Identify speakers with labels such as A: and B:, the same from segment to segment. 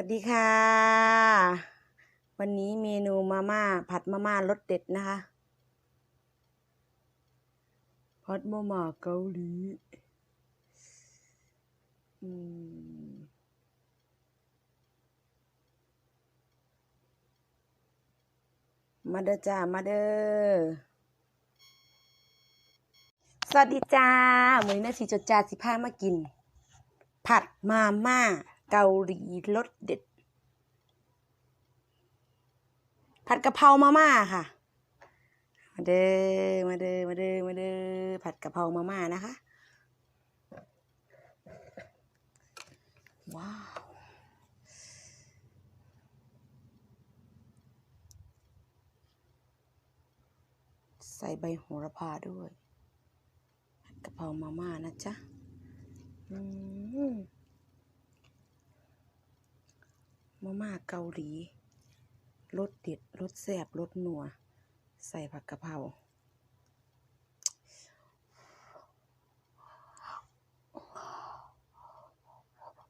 A: วัสดีค่ะ วันนี้เมนูมาม่าผัดมาม่ารสเด็ดนะคะผัดมาม่าเกาหลีอืมมาเด้อจ้ามาเด้อสวัสดีจ้ามือนี้นาทีจดจ้าสิพามากิน ผัดมาม่า เกาหลีรสเด็ด ผัดกะเพรามาม่าค่ะ มาเด้อมาเด้อมาเด้อมาเด้อผัดกะเพรามาม่านะคะ ว้าวใส่ใบโหระพาด้วยผัดกะเพรามาม่านะจ๊ะ อืม มาม่าเกาหลีรสเด็ดรสแซ่บรสนัว ใส่ผักกะเพรา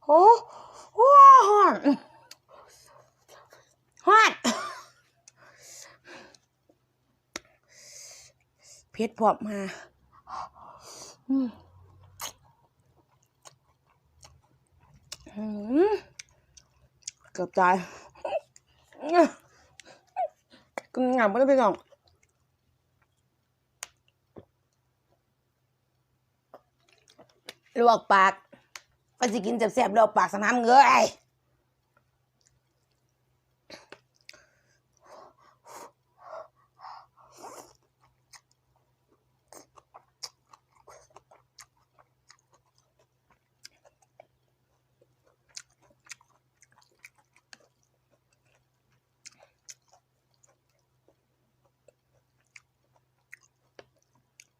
A: โอ้ว้าฮอนฮอนเพชรพร้อมมา อืมอืม เกือบตายก็งามไม่ได้ไปก่อนลวกปากก็จะกินแซ่บๆลวกปากสนามเงย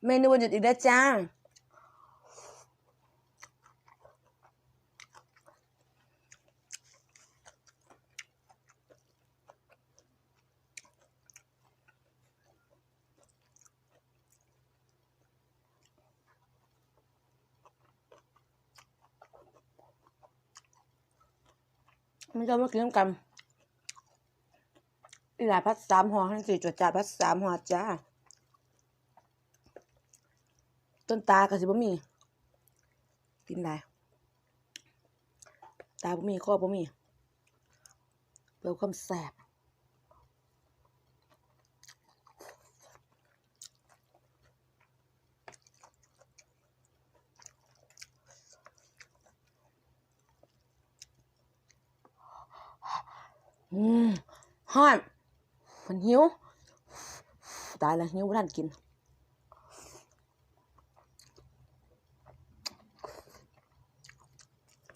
A: เมนูวันหยุดอีกแล้วจ้าไม่ชอบมากินน้ำกันอีหลาพัดสามห่อให้สี่จดจ่าพัดสามห่อจ้า ต้นตาก็สิบ่มี กินได้ตาบ่มีข้อบ่มีเพื่อความแสบอืมฮอนมันหิว ตายแล้วหิวบ่ทันกิน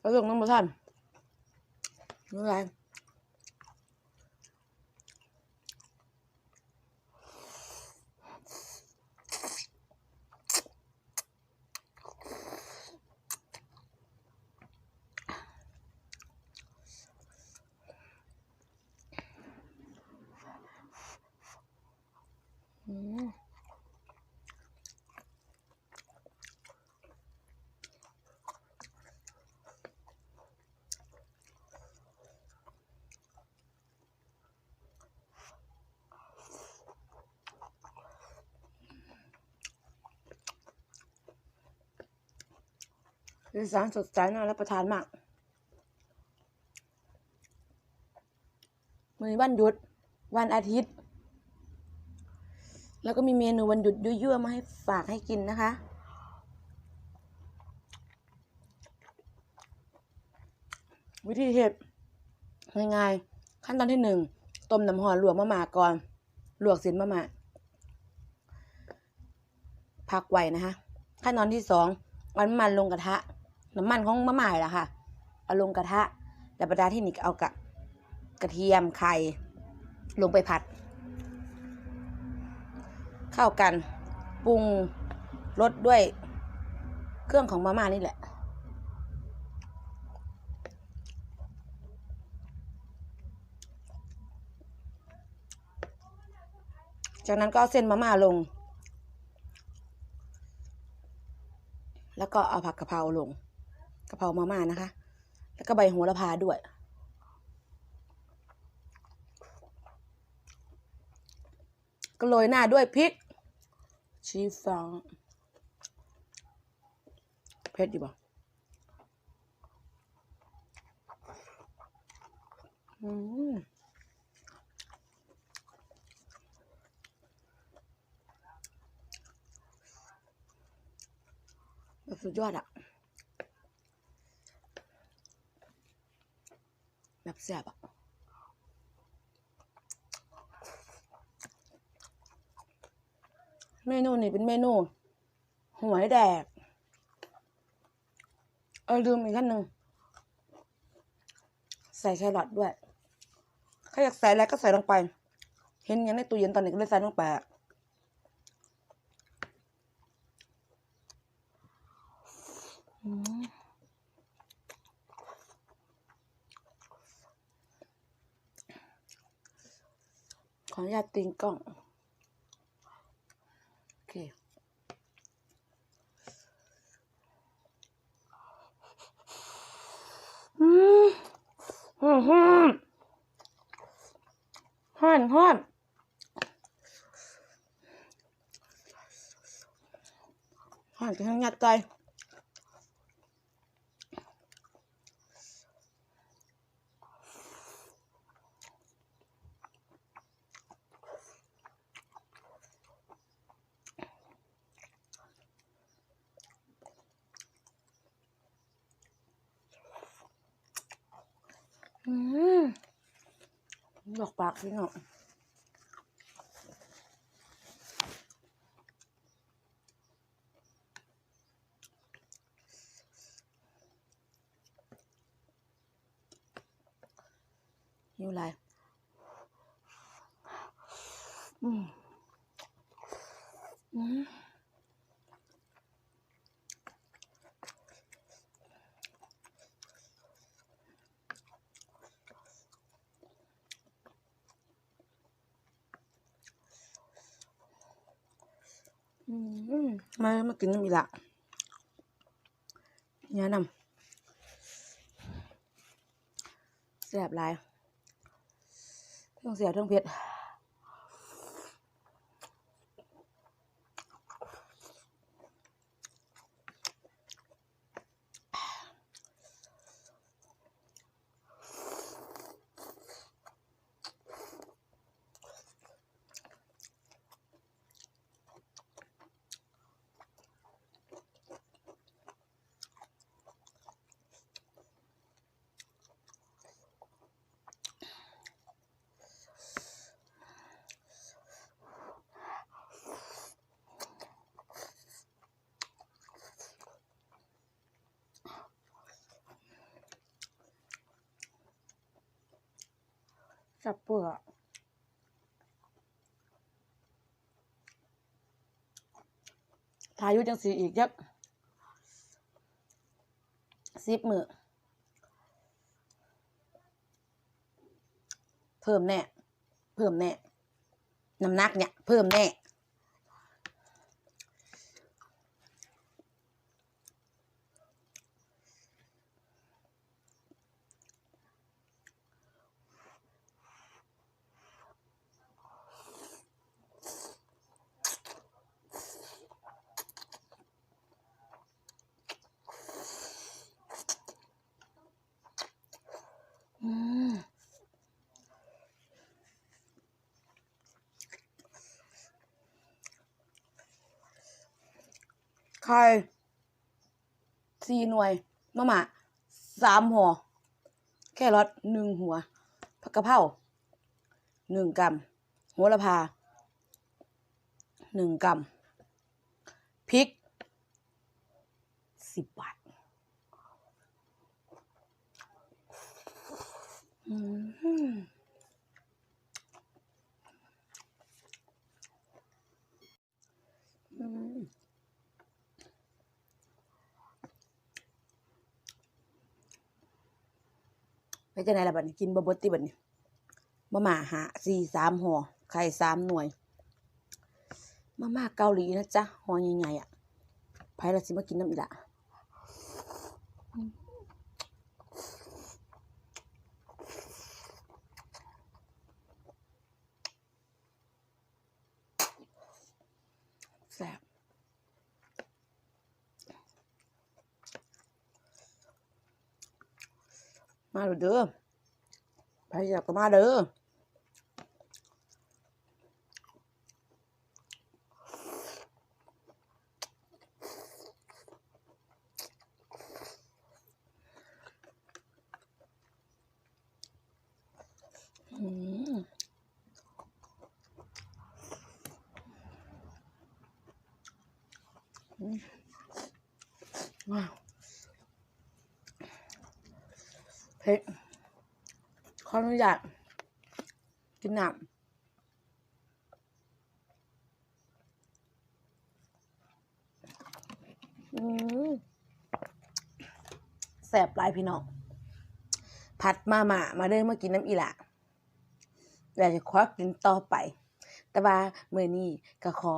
A: แล้วลงน้ำมันท่านไม่ เป็นไรอืมสีสันสดใสน่ารับประทานมากมือวันหยุด วันอาทิตย์ แล้วก็มีเมนูวันหยุดยั่วๆมาให้ฝากให้กินนะคะวิธีเห็ดง่ายๆขั้นตอนที่หนึ่งต้มน้ำหอลวกมะม่าก่อน ลวกส้นมะม่าพักไว้นะคะ ขั้นตอนที่สองเอาน้ำมันลงกระทะ น้ำมันของมะม่าแหละค่ะเอาลงกระทะแล้วประดาที่นี่เอากระกระเทียมไข่ลงไปผัด เข้ากันปรุงรสด้วยเครื่องของมาม่านี่แหละ จากนั้นก็เอาเส้นมาม่าลง แล้วก็เอาผักกะเพราลง กะเพรามาม่านะคะ แล้วก็ใบโหระพาด้วย ก็โรยหน้าด้วยพริกชีฟ้าเผ็ดดีบ่อืมสุดยอดอะ แบบแซ่บอะเมนูนี้เป็นเมนูหวยแดก เออลืมอีกขั้นหนึ่งใส่แครอทด้วย ถ้าอยากใส่อะไรก็ใส่ลงไป เห็นยังในตู้เย็นตอนนี้ก็เลยใส่ลงไปอะ ขออนุญาตติงกล้อง โอเคอืมอืมอืมห้อนห้อนห้อนจะทั้งงัดใจ อืมดอกปากพี่เนาะหิวอะไรอืมอืมอื มมามากินน้ำอีกละเนี่ยนำแซ่บหลายทั้งเสียบทั้งเผ็ด สับเปลือกพายุจังสีอีกยักซิบมือเพิ่มแน่ เพิ่มแน่ น้ำหนักเนี่ย เพิ่มแน่ ข่สี่หน่วยมะม่าสามหัวแค่รสหนึ่งหัวผักกะเพราหนึ่งกรัมโหระพาหนึ่งกรัมพริกสิบบาทอืมอืม ไปจะไหนละบัดนี้กินบะบดติบัดนี้มาม่าหาสี่สามห่อไข่สามหน่วย มาม่าเกาหลีนะจ๊ะห่อใหญ่ๆอะไผละสิมากินน้ำอีกละ มาเด้อใครอยากก็มาเด้อ เผ็ดขออนุญาตกินน้ำแสบลายพี่น้อง ผัดมาหมามาเด้อมากินน้ำอีหละอยากจะขอกินต่อไป แต่ว่าเมื่อนี้ก็ขอ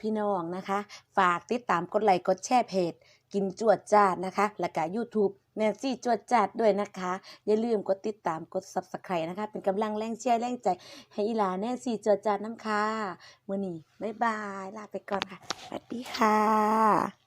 A: พี่น้องนะคะ ฝากติดตามกดไลค์กดแชร์เพจ กินจวดจ้านะคะ แล้วก็ YouTube แนนซี่จวดจัดด้วยนะคะ อย่าลืมกดติดตามกด Subscribe นะคะ เป็นกำลังแรงเชียร์แรงใจ ให้อีหลาแนนซี่จวดจัดน้ำค่ะมื่อนี้บ๊ายบาย ลาไปก่อนค่ะสวัสดีค่ะ